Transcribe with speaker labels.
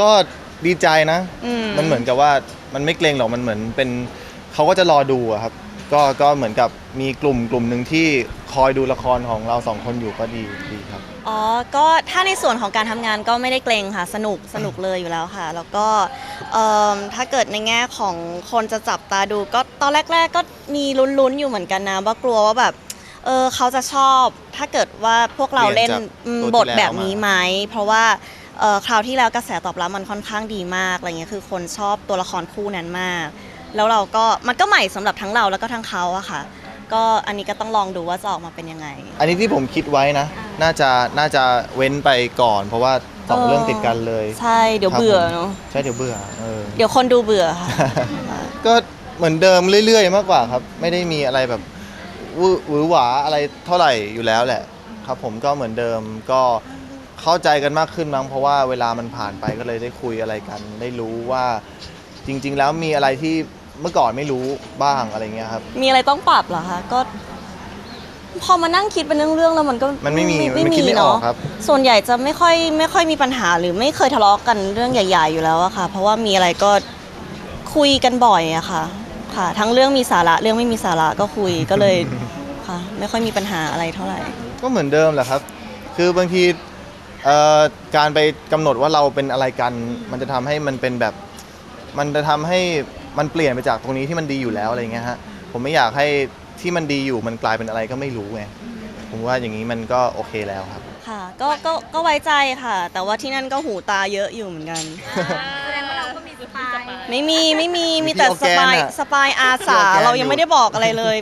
Speaker 1: ก็ดีใจนะ
Speaker 2: อืม
Speaker 1: มันเหมือนกับว่ามันไม่เกรงหรอกมันเหมือนเป็นเขาก็จะรอดูอะครับ ก็ก็เหมือนกับมีกลุ่มกลุ่มหนึ่งที่คอยดูละครของเราสองคนอยู่ก็ดีดีครับ
Speaker 2: อ๋อ ก็ถ้าในส่วนของการทำงานก็ไม่ได้เกรงค่ะ สนุกสนุกเลยอยู่แล้วค่ะ แล้วก็เอิ่มถ้าเกิดในแง่ของคนจะจับตาดู ก็ตอนแรก ๆ ก็มีลุ้นๆอยู่เหมือนกันนะว่ากลัวว่าแบบเออเขาจะชอบ ถ้าเกิดว่าพวกเราเล่น
Speaker 1: เปลี่ยนจาก
Speaker 2: อืม
Speaker 1: ตัวที่
Speaker 2: บทแบบ
Speaker 1: แล้วมา
Speaker 2: นี้ไหม เพราะว่า เอ่อคราวที่แล้วกระแสตอบรับมันค่อนข้างดีมากอะไรเงี้ยคือคนชอบตัวละครคู่นั้นมาก แล้วเราก็มันก็ใหม่สำหรับทั้งเราแล้วก็ทั้งเขาอะค่ะ ก็อันนี้ก็ต้องลองดูว่าจะออกมาเป็นยังไง
Speaker 1: อันนี้ที่ผมคิดไว้นะ น่าจะน่าจะเว้นไปก่อน เพราะว่าสอง
Speaker 2: เออ
Speaker 1: เรื่องติดกันเลย
Speaker 2: ใช่เดี๋ยว
Speaker 1: ครับ
Speaker 2: เบื่อ
Speaker 1: ผม
Speaker 2: เนาะ
Speaker 1: ใช่เดี๋ยวเบื่อเออ
Speaker 2: เดี๋ยวคนดูเบื่อค่ะ
Speaker 1: ก็เหมือนเดิมเรื่อย ๆ มากกว่าครับ ไม่ได้มีอะไรแบบวื้อหวือหวาอะไรเท่าไหร่อยู่แล้วแหละ ครับผมก็เหมือนเดิมก็ เข้าใจกันมากขึ้นมั้งเพราะว่าเวลามันผ่านไปก็เลยได้คุยอะไรกัน ได้รู้ว่าจริง ๆ แล้วมีอะไรที่เมื่อก่อนไม่รู้บ้างอะไรเงี้ยครับ
Speaker 2: มีอะไรต้องปรับเหรอคะก็ พอมานั่งคิดเป็นเรื่องๆแล้วมันก็
Speaker 1: มันไม่มี
Speaker 2: ไม่
Speaker 1: มันคิดไม่ออกครับ
Speaker 2: ส่วนใหญ่จะไม่ค่อยไม่ค่อยมีปัญหาหรือไม่เคยทะเลาะกันเรื่องใหญ่ ๆ อยู่แล้วอะค่ะ เพราะว่ามีอะไรก็คุยกันบ่อยอะค่ะ ค่ะ ทั้งเรื่องมีสาระเรื่องไม่มีสาระก็คุยก็เลยค่ะ ไม่ค่อยมีปัญหาอะไรเท่าไหร่
Speaker 1: ก็เหมือนเดิมแหละครับ คือบางที เอ่อการไปกำหนดว่าเราเป็นอะไรกัน มันจะทำให้มันเป็นแบบ มันจะทำให้มันเปลี่ยนไปจากตรงนี้ที่มันดีอยู่แล้วอะไรเงี้ยฮะผมไม่อยากให้ที่มันดีอยู่มันกลายเป็นอะไรก็ไม่รู้ไงผมว่าอย่างนี้มันก็โอเคแล้วครับ
Speaker 2: ค่ะก็ก็ก็ไว้ใจค่ะ แต่ว่าที่นั่นก็หูตาเยอะอยู่เหมือนกัน
Speaker 3: แสดงว่าเราก็มีสปาย
Speaker 2: ไม่มีไม่มี
Speaker 1: มี
Speaker 2: มีแต่
Speaker 1: พี่ออร์
Speaker 2: ส
Speaker 1: แกน
Speaker 2: ปาย
Speaker 1: อะ
Speaker 2: สปายอาสา
Speaker 1: พี่ออร์แกน
Speaker 2: เรายังไม่ได้บอกอะไรเลย